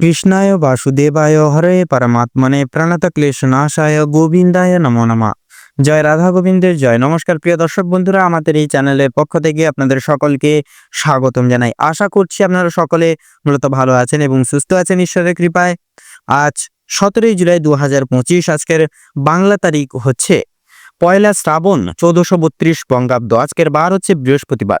কৃষ্ণায় বাসুদেবায় হরে পরমাত্মনে প্রণত ক্লেশনাশায় গোবিন্দায় নমো নমঃ। জয় রাধা গোবিন্দের, জয়। নমস্কার প্রিয় দর্শক বন্ধুরা, আমাদের এই চ্যানেলের পক্ষ থেকে আপনাদের সকলকে স্বাগতম জানাই। আশা করছি আপনারা সকলে মূলত ভালো আছেন এবং সুস্থ আছেন ঈশ্বরের কৃপায়। আজ সতেরোই জুলাই দু হাজার পঁচিশ, আজকের বাংলা তারিখ হচ্ছে পয়লা শ্রাবণ চৌদ্দশো বত্রিশ বঙ্গাব্দ। আজকের বার হচ্ছে বৃহস্পতিবার।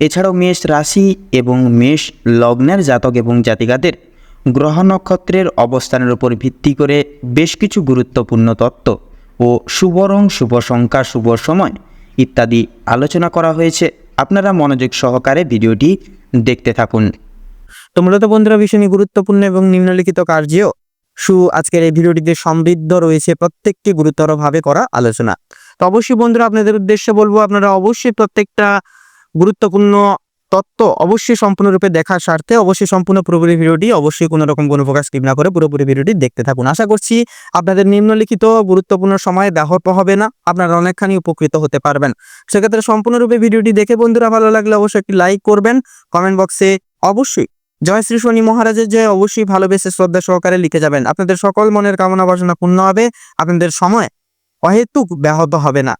এছাড়াও মেষ রাশি এবং মেষ লগ্নের জাতক এবং জাতিকাদের গ্রহ নক্ষত্রের অবস্থানের উপর ভিত্তি করে বেশ কিছু গুরুত্বপূর্ণ তত্ত্ব ও শুভ রং, শুভ সংখ্যা, শুভ সময় ইত্যাদি আলোচনা করা হয়েছে। আপনারা মনোযোগ সহকারে ভিডিওটি দেখতে থাকুন। তো মূলত বন্ধুরা, ভীষণই গুরুত্বপূর্ণ এবং নিম্নলিখিত কার্যেও সু আজকের এই ভিডিওটিতে সমৃদ্ধ রয়েছে প্রত্যেকটি গুরুতরভাবে করা আলোচনা। তো অবশ্যই বন্ধুরা, আপনাদের উদ্দেশ্যে বলব, আপনারা অবশ্যই প্রত্যেকটা গুরুত্বপূর্ণ তত্ত্ব অবশ্যই সম্পূর্ণরূপে দেখার স্বার্থে অবশ্যই সম্পূর্ণ পুরোপুরি ভিডিওটি অবশ্যই কোনো রকম কোনো প্রকাশ স্কিপ না করে পুরোপুরি ভিডিওটি দেখতে থাকুন। আশা করছি আপনাদের নিম্নলিখিত গুরুত্বপূর্ণ সময় ব্যাহত হবে না, আপনারা অনেকখানি উপকৃত হতে পারবেন। সেক্ষেত্রে সম্পূর্ণরূপে ভিডিওটি দেখে বন্ধুরা ভালো লাগলে অবশ্যই একটি লাইক করবেন কমেন্ট বক্সে অবশ্যই জয় শ্রী শনি মহারাজের জয় অবশ্যই ভালোবেসে শ্রদ্ধা সহকারে লিখে যাবেন। আপনাদের সকল মনের কামনা বাসনা পূর্ণ হবে, আপনাদের সময় অহেতুক ব্যাহত হবে না।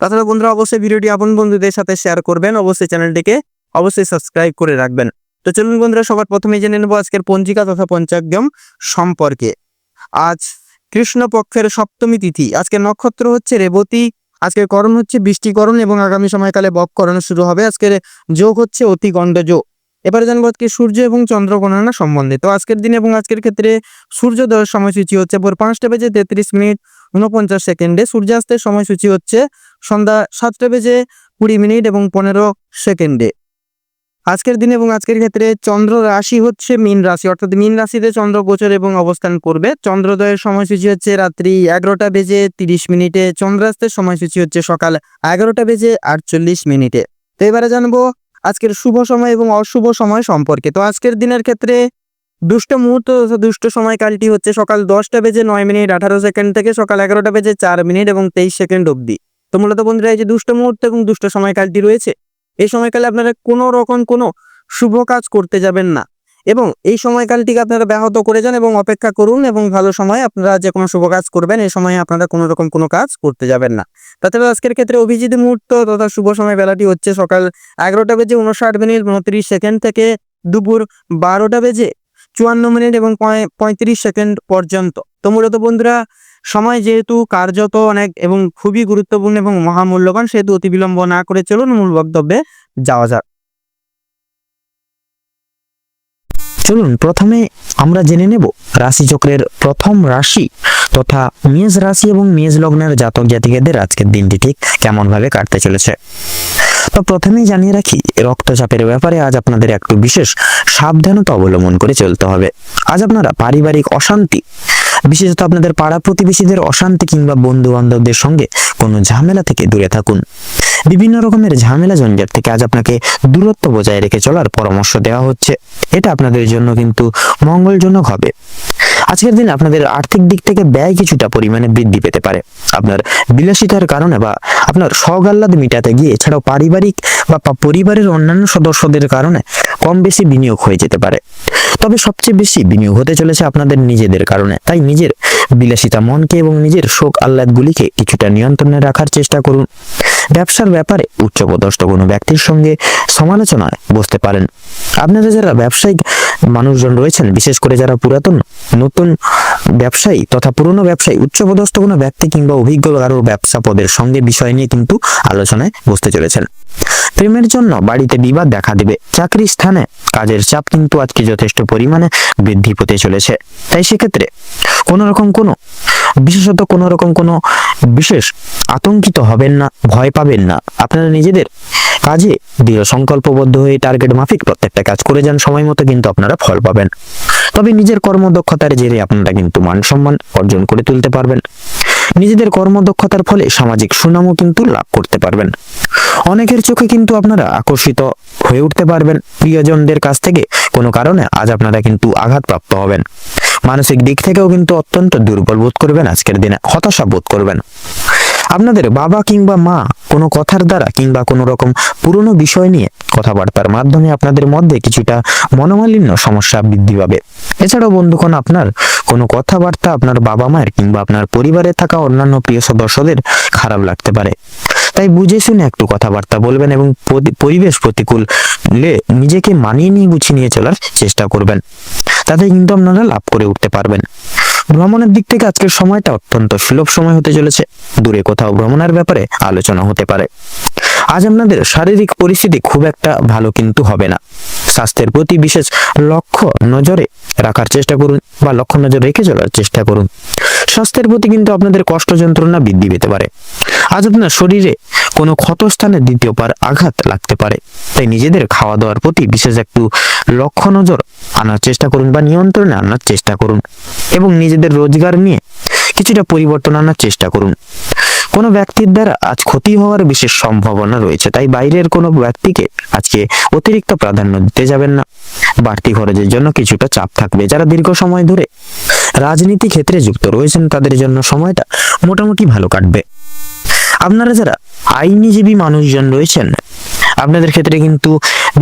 তাছাড়া বন্ধুরা অবশ্যই ভিডিওটি আপন বন্ধুদের সাথে শেয়ার করবেন, অবশ্যই চ্যানেলটিকে অবশ্যই সাবস্ক্রাইব করে রাখবেন। তো চলুন বন্ধুরা, সবার প্রথমে জেনে নেব আজকের পঞ্জিকা তথা পঞ্চাগ্যম সম্পর্কে। আজ কৃষ্ণপক্ষের সপ্তমী তিথি। আজকের নক্ষত্র হচ্ছে রেবতী। আজকের করণ হচ্ছে বৃষ্টিকরণ এবং আগামী সময়কালে বককরণ শুরু হবে। আজকের যোগ হচ্ছে অতি গণ্ড যোগ এবারে জানব আজকে সূর্য এবং চন্দ্র গণনা সম্বন্ধে। তো আজকের দিন এবং আজকের ক্ষেত্রে সূর্যোদয়ের সময়সূচি হচ্ছে ভোর পাঁচটা বেজে তেত্রিশ মিনিট। উনপঞ্চাশ সেকেন্ডে সূর্যাস্তের সময়সূচি হচ্ছে সন্ধ্যা সাতটা বেজে কুড়ি মিনিট এবং পনেরো সেকেন্ডে। আজকের দিন এবং আজকের ক্ষেত্রে চন্দ্র রাশি হচ্ছে মীন রাশি, অর্থাৎ মীন রাশিতে চন্দ্র গোচর এবং অবস্থান করবে। চন্দ্রোদয়ের সময়সূচি হচ্ছে রাত্রি এগারোটা বেজে তিরিশ মিনিটে, চন্দ্রাস্তের সময়সূচি হচ্ছে সকাল এগারোটা বেজে আটচল্লিশ মিনিটে। তো এবারে জানব আজকের শুভ সময় এবং অশুভ সময় সম্পর্কে। তো আজকের দিনের ক্ষেত্রে দুষ্ট মুহূর্ত, দুষ্ট সময়কালটি হচ্ছে সকাল দশটা বেজে নয় মিনিট আঠারো সেকেন্ড থেকে সকাল এগারোটা বেজে চার মিনিট এবং তেইশ সেকেন্ড অবধি। তো মূলত বন্ধুরা, এই যে দুষ্ট মুহূর্ত এবং দুষ্ট সময়কালটি রয়েছে, এই সময়কালে আপনারা কোনো রকম কোনো শুভ কাজ করতে যাবেন না এবং এই সময়কালটিকে আপনারা ব্যাহত করে যান এবং অপেক্ষা করুন এবং ভালো সময় আপনারা যে কোনো শুভ কাজ করবেন, এই সময়ে আপনারা কোনো রকম কোনো কাজ করতে যাবেন না। তাছাড়া আজকের ক্ষেত্রে অভিজিৎ মুহূর্ত তথা শুভ সময় বেলাটি হচ্ছে সকাল এগারোটা বেজে উনষাট মিনিট উনত্রিশ সেকেন্ড থেকে দুপুর বারোটা বেজে চুয়ান্ন মিনিট এবং পঁয়- পঁয়ত্রিশ সেকেন্ড পর্যন্ত। তো মূলত বন্ধুরা, সময় যেহেতু কার্যত অনেক এবং খুবই গুরুত্বপূর্ণ এবং মহামূল্যবান, সেহেতু অতি বিলম্ব না করে চলুন মূল বক্তব্যে যাওয়া যাক। চলুন, প্রথমে আমরা জেনে নেব রাশিচক্রের প্রথম রাশি তথা মেষ রাশি এবং মেষ লগ্নের জাতক জাতিকাদের আজকের দিনটি ঠিক কেমন ভাবে কাটতে চলেছে। তো প্রথমেই জানিয়ে রাখি, রক্তচাপের ব্যাপারে আজ আপনাদের একটু বিশেষ সাবধানতা অবলম্বন করে চলতে হবে। আজ আপনারা পারিবারিক অশান্তি, বিশেষত আপনাদের পাড়া প্রতিবেশীদের অশান্তি কিংবা বন্ধু বান্ধবদের সঙ্গে কোনো ঝামেলা থেকে দূরে থাকুন। বিভিন্ন রকমের ঝামেলা ঝঞ্ঝাট থেকে আজ আপনাকে দূরত্ব বজায় রেখে চলার পরামর্শ দেওয়া হচ্ছে। এটা আপনাদের জন্য কিন্তু মঙ্গলজনক হবে। আজকের দিন আপনাদের আর্থিক দিক থেকে ব্যয় কিছুটা পরিমাণে বৃদ্ধি পেতে পারে। আপনার বিলাসিতার কারণে বা আপনার সগাল্লাদ মিটাতে গিয়ে এছাড়াও পারিবারিক বা পরিবারের অন্যান্য সদস্যদের কারণে কম বেশি বিনিয়োগ হয়ে যেতে পারে। তবে সবচেয়ে বেশি বিনিয়োগ হতে চলেছে আপনাদের নিজেদের কারণে। তাই নিজের বিলাসিতা মনকে এবং নিজের শোক আহ্লাদগুলিকে কিছুটা নিয়ন্ত্রণে রাখার চেষ্টা করুন। ব্যবসার ব্যাপারে উচ্চপদস্থ কোনো ব্যক্তির সঙ্গে সমালোচনায় বসতে পারেন। আপনারা যারা ব্যবসায়িক মানুষজন রয়েছেন, বিশেষ করে যারা পুরাতন, নতুন ব্যবসায়ী তথা পুরনো ব্যবসায়ী, উচ্চপদস্থ কোনো ব্যক্তি কিংবা অভিজ্ঞ কারও ব্যবসা পদের সঙ্গে বিষয় নিয়ে কিন্তু আলোচনায় বসতে চলেছেন। প্রেমের জন্য বাড়িতে বিবাদ দেখা দেবে। চাকরি স্থানে কাজের চাপ কিন্তু আজকে যথেষ্ট পরিমাণে বৃদ্ধি পেতে চলেছে। তাই সেক্ষেত্রে কোনো রকম কোনো বিশেষত কোনো রকম কোনো বিশেষ আতঙ্কিত হবেন না, ভয় পাবেন না। আপনারা নিজেদের কাজে দৃঢ় সংকল্পবদ্ধ হয়ে টার্গেট মাফিক প্রত্যেকটা কাজ করে যান, সময় মতো কিন্তু আপনারা ফল পাবেন। তবে নিজের কর্মদক্ষতার জেরে আপনারা কিন্তু মান সম্মান অর্জন করে তুলতে পারবেন। নিজেদের কর্মদক্ষতার ফলে সামাজিক সুনামও কিন্তু লাভ করতে পারবেন। অনেকের চোখে কিন্তু আপনারা আকর্ষিত হয়ে উঠতে পারবেন। প্রিয়জনদের কাছ থেকে কোনো কারণে আজ আপনারা কিন্তু আঘাতপ্রাপ্ত হবেন। মানসিক দিক থেকেও কিন্তু অত্যন্ত দুর্বল বোধ করবেন আজকের দিনে, হতাশা বোধ করবেন। আপনাদের বাবা কিংবা মা কোনো কথার দ্বারা কিংবা কোনো রকম পুরনো বিষয় নিয়ে কথাবার্তার মাধ্যমে আপনাদের মধ্যে কিছুটা মনোমালিন্য সমস্যা বৃদ্ধি পাবে। এছাড়াও বন্ধুগণ, আপনার কোনো কথাবার্তা আপনার বাবা মায়ের কিংবা আপনার পরিবারে থাকা অন্যান্য প্রিয় সদস্যদের খারাপ লাগতে পারে। তাই বুঝে শুনে একটু কথাবার্তা বলবেন এবং পরি- পরিবেশ প্রতিকূলে নিজেকে মানিয়ে নিয়ে গুছিয়ে নিয়ে চলার চেষ্টা করবেন। তাতে কিন্তু আপনারা লাভ করে উঠতে পারবেন। ভ্রমণের দিক থেকে আজকের সময়টা অত্যন্ত সুলভ সময় হতে চলেছে। দূরে কোথাও ভ্রমণের ব্যাপারে আলোচনা হতে পারে। আজ আপনাদের শারীরিক পরিস্থিতি খুব একটা ভালো কিন্তু হবে না। স্বাস্থ্যের প্রতি বিশেষ লক্ষ্য নজরে রাখার চেষ্টা করুন বা লক্ষ্য নজর রেখে চলার চেষ্টা করুন। স্বাস্থ্যের প্রতি কিন্তু আপনাদের কষ্ট যন্ত্রণা বৃদ্ধি পেতে পারে। আজ আপনার শরীরে কোনো ক্ষতস্থানে দ্বিতীয়বার আঘাত লাগতে পারে। তাই নিজেদের খাওয়া দাওয়ার প্রতি বিশেষ একটু লক্ষ্য নজর আনার চেষ্টা করুন বা নিয়ন্ত্রণে আনার চেষ্টা করুন এবং নিজেদের রোজগার নিয়ে কিছুটা পরিবর্তন আনার চেষ্টা করুন। কোনো ব্যক্তির দ্বারা আজ ক্ষতি হওয়ার বিশেষ সম্ভাবনা রয়েছে, তাই বাইরের কোনো ব্যক্তিকে আজকে অতিরিক্ত প্রাধান্য দিতে যাবেন না। বাড়তি খরচের জন্য কিছুটা চাপ থাকবে। যারা দীর্ঘ সময় ধরে রাজনীতি ক্ষেত্রে যুক্ত রয়েছেন, তাদের জন্য সময়টা মোটামুটি ভালো কাটবে। আপনারা যারা আইনজীবী মানুষজন রয়েছেন, আপনাদের ক্ষেত্রে কিন্তু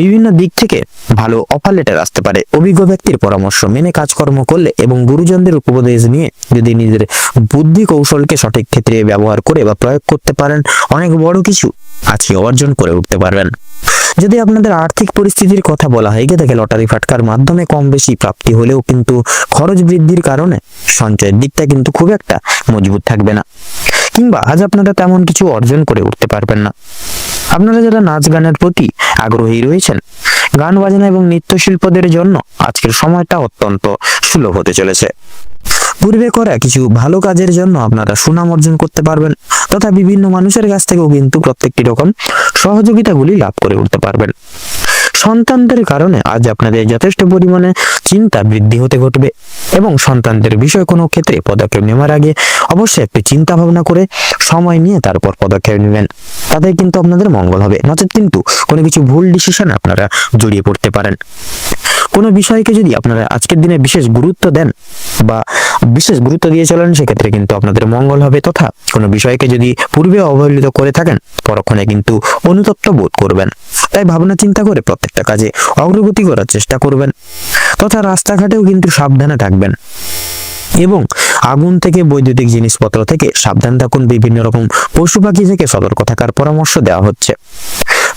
বিভিন্ন দিক থেকে ভালো অফার লেটার আসতে পারে। অভিজ্ঞ ব্যক্তির পরামর্শ, মেনে কাজকর্ম করলে এবং গুরুজনদের উপদেশ নিয়ে যদি নিজের বুদ্ধি কৌশলকে সঠিক ক্ষেত্রে ব্যবহার করে বা প্রয়োগ করতে পারেন, অনেক বড় কিছু আজকে অর্জন করে উঠতে পারবেন। যদি আপনাদের আর্থিক পরিস্থিতির কথা বলা হয় গিয়ে থাকে লটারি ফাটকার মাধ্যমে কম বেশি প্রাপ্তি হলেও কিন্তু খরচ বৃদ্ধির কারণে সঞ্চয়ের দিকটা কিন্তু খুব একটা মজবুত থাকবে না। কিংবা আজ আপনারা তেমন কিছু অর্জন করে উঠতে পারবেন না। আপনারা যারা নাচ গানের প্রতি আগ্রহী রয়েছেন, গান বাজনা এবং নৃত্যশিল্পদের জন্য আজকের সময়টা অত্যন্ত সুলভ হতে চলেছে। পূর্বে করা কিছু ভালো কাজের জন্য আপনারা সুনাম অর্জন করতে পারবেন, তথা বিভিন্ন মানুষের কাছ থেকেও কিন্তু প্রত্যেকটি রকম সহযোগিতাগুলি লাভ করে উঠতে পারবেন। সন্তানদের কারণে আজ আপনাদের যথেষ্ট পরিমাণে চিন্তা বৃদ্ধি হতে ঘটবে। এবং সন্তানদের বিষয় কোনো ক্ষেত্রে পদক্ষেপ নেওয়ার আগে অবশ্যই একটু চিন্তা ভাবনা করে সময় নিয়ে তারপর পদক্ষেপ নেবেন। তাতে কিন্তু আপনাদের মঙ্গল হবে। নচেত কিন্তু কোনো কিছু ভুল ডিসিশন আপনারা জড়িয়ে পড়তে পারেন। কোনো বিষয়কে যদি আপনারা আজকের দিনে বিশেষ গুরুত্ব দেন বা বিশেষ গুরুত্ব দিয়ে চলেন, সেক্ষেত্রে কিন্তু আপনাদের মঙ্গল হবে তথা কোনো বিষয়কে যদি পূর্বে অবহেলিত করে থাকেন, পরক্ষণে কিন্তু অনুতপ্ত বোধ করবেন। তাই ভাবনা চিন্তা করে প্রত্যেকটা কাজে অগ্রগতি করার চেষ্টা করবেন। তথা রাস্তাঘাটেও কিন্তু সাবধানে থাকবেন। এবং আগুন থেকে বৈদ্যুতিক জিনিসপত্র থেকে সাবধান থাকুন, বিভিন্ন রকম পশু পাখি থেকে সতর্ক থাকার পরামর্শ দেওয়া হচ্ছে।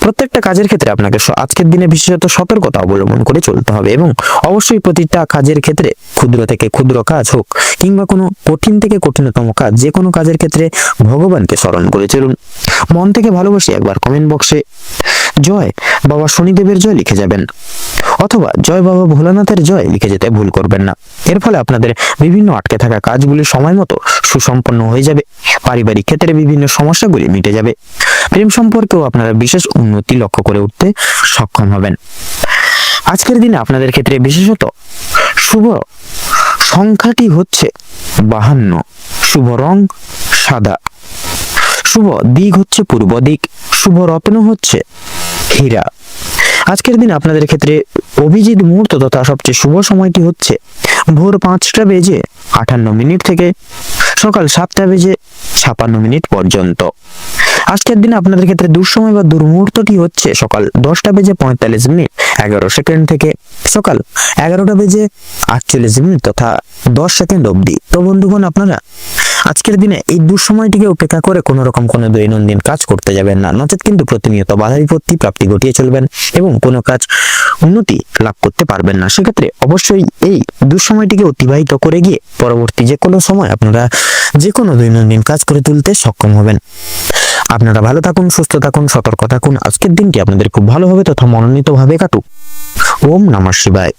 প্রত্যেকটা কাজের ক্ষেত্রে আপনাকে আজকের দিনে বিশেষত সতর্কতা অবলম্বন করে চলতে হবে এবং অবশ্যই প্রতিটা কাজের ক্ষেত্রে ক্ষুদ্র থেকে ক্ষুদ্র কাজ হোক কিংবা কোনো কঠিন থেকে কঠিনতম কাজ, যে কোনো কাজের ক্ষেত্রে ভগবানকে স্মরণ করে চলুন। মন থেকে ভালোবাসি একবার কমেন্ট বক্সে জয় বাবা শনিদেবের জয় লিখে যাবেন। অথবা জয় বাবা ভোলানাথের জয় লিখে যেতে ভুল করবেন না। এর ফলে আপনাদের বিভিন্ন আটকে থাকা কাজগুলি সময় মতো সুসম্পন্ন হয়ে যাবে। পারিবারিক ক্ষেত্রে বিভিন্ন সমস্যাগুলি মিটে যাবে। প্রেম সম্পর্কেও আপনারা বিশেষ উন্নতি লক্ষ্য করে উঠতে সক্ষম হবেন। আজকের দিনে আপনাদের ক্ষেত্রে বিশেষত শুভ সংখ্যাটি হচ্ছে বাহান্ন। শুভ রং সাদা। শুভ দিক হচ্ছে পূর্ব দিক। শুভ রত্ন হচ্ছে হীরা আজকের দিন আপনাদের ক্ষেত্রে অভিজিৎ মুহূর্ত তথা সবচেয়ে শুভ সময়টি হচ্ছে ভোর পাঁচটা বেজে আটান্ন মিনিট থেকে সকাল সাতটা বেজে ছাপান্ন মিনিট পর্যন্ত। আজকের দিনে আপনাদের ক্ষেত্রে দুঃসময় বা দুর্মুহূর্তটি হচ্ছে সকাল দশটা বেজে পঁয়তাল্লিশ মিনিট, এগারো সেকেন্ড থেকে সকাল এগারোটা বেজে আটচল্লিশ মিনিট তথা দশ সেকেন্ড অবধি। তো বন্ধুগণ, আপনারা আজকের দিনে এই দুঃসময়টিকে উপেক্ষা করে কোনো রকম কোনো দৈনন্দিন কাজ করতে যাবেন না। নচেত কিন্তু প্রতিনিয়ত বাধা বিপত্তি, প্রাপ্তি ঘটিয়ে চলবেন এবং কোনো কাজ উন্নতি লাভ করতে পারবেন না। সেক্ষেত্রে অবশ্যই এই দুঃসময়টিকে অতিবাহিত করে গিয়ে পরবর্তী যে কোনো সময় আপনারা যে কোনো দৈনন্দিন কাজ করে তুলতে সক্ষম হবেন। আপনারা ভালো থাকুন, সুস্থ থাকুন, সতর্ক থাকুন। আজকের দিনটি আপনাদের খুব ভালোভাবে তথা মনোনীতভাবে কাটুক। ওম নমঃ শিবায়।